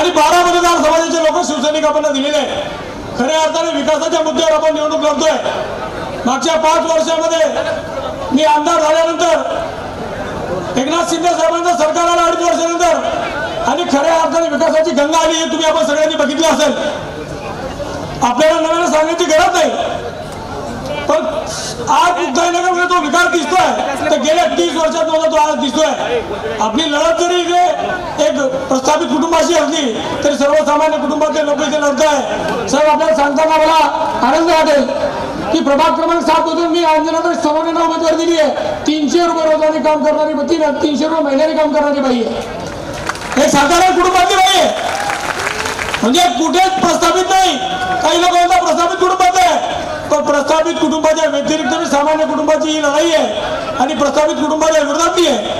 आणि बारा मतदार समाजाचे लोक शिवसैनिक आपण दिलेले आहे खऱ्या अर्थाने विकासाच्या मुद्द्यावर आपण निवडणूक लढतोय. मागच्या पाच वर्षामध्ये मी आमदार झाल्यानंतर एकनाथ शिंदे साहेबांचं सरकार आलं अडीच वर्षानंतर. आणि खऱ्या अर्थाने विकासाची गंगा आली हे तुम्ही आपण सगळ्यांनी बघितलं असेल. आपल्याला नव्याने सांगण्याची गरज नाही. पण आज मुक्ताईनगरमध्ये तो विकास दिसतोय. तर गेल्या तीस वर्षात मला तो आज दिसतोय. आपली लढत जरी इकडे असली तरी सर्वसामान्य कुटुंबातले लोक इथे लढत आहे साहेब आपल्याला सांगताना मला आनंद वाटेल की प्रभाग क्रमांक सात मधून मी अंजनाताई सोमानेंना उमेदवारी दिली आहे. तीनशे रुपये रोजाने काम करणारी तीन तीनशे रुपये महिन्याने काम करणारी बाई आहे. हे साधारण कुटुंबातली बाई आहे. म्हणजे कुठेच प्रस्थापित नाही. काही लोक प्रस्थापित कुटुंबात आहे. पण प्रस्थापित कुटुंबाच्या व्यतिरिक्त मी सामान्य कुटुंबाची ही लढाई आहे. आणि प्रस्थापित कुटुंबाच्या विरोधातली आहे.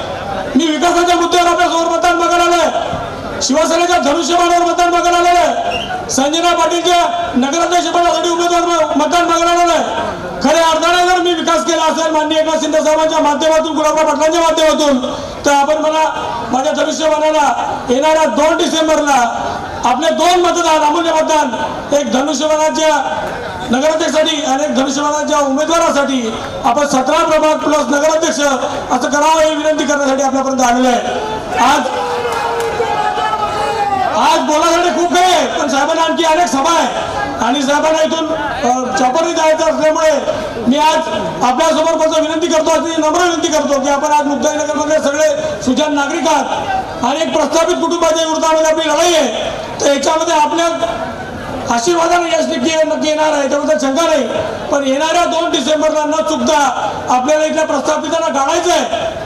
मी विकासाच्या मुद्द्यावर आपल्यासमोर मतदान बघायला आलोय शिवसेनेच्या धनुष्यबाणावर मतदान बघायला आलेलं आहे. संजना पाटीलच्या नगराध्यक्षपदासाठी उमेदवार मतदान बघायला आलेलं आहे. खऱ्या अर्थाने जर मी विकास केला असेल माननीय एकनाथ शिंदे साहेबांच्या माध्यमातून गुलाबराव पाटलांच्या माध्यमातून तर आपण मला माझ्या धनुष्यबाणाला येणाऱ्या दोन डिसेंबरला आपले दोन मतदान अमूल्य मतदान एक धनुष्यबाणाच्या नगराध्यक्षासाठी आणि एक धनुष्यबाणाच्या उमेदवारासाठी आपण सतरा प्रभाग प्लस नगराध्यक्ष असं करावं ही विनंती करण्यासाठी आपल्यापर्यंत आलेलं आहे. आज बोलासाठी खूप काही आहे पण साहेबांना आणखी अनेक सभा आहे. आणि साहेबांना इथून अ, जायचं असल्यामुळे मी आज आपल्यासमोर फक्त विनंती करतो अशी नम्र विनंती करतो की आपण आज मुक्ताईनगरमधले सगळे सुजान नागरिक आहात. आणि एक प्रस्थापित कुटुंबाच्या विरोधामध्ये आपली लढाई आहे. तर याच्यामध्ये आपल्या आशीर्वादाने यश नक्की नक्की येणार आहे त्याबद्दल शंका नाही. पण येणाऱ्या दोन डिसेंबरला न चुकता आपल्याला इथल्या प्रस्थापितांना गाळायचं आहे.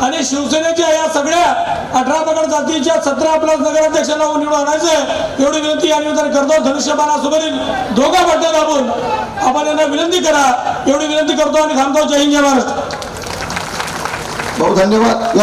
आणि शिवसेनेच्या या सगळ्या अठरा पगड जातीच्या सतरा प्लस नगराध्यक्षांना निवडून आणायचं आहे एवढी विनंती या निमित्ताने करतो. धनुष्यबाणासोबत दोघा पट्ट्या दाबून आपण यांना विनंती करा. एवढी विनंती करतो आणि थांबतो. जय हिंद जय महाराष्ट्र. भाऊ धन्यवाद.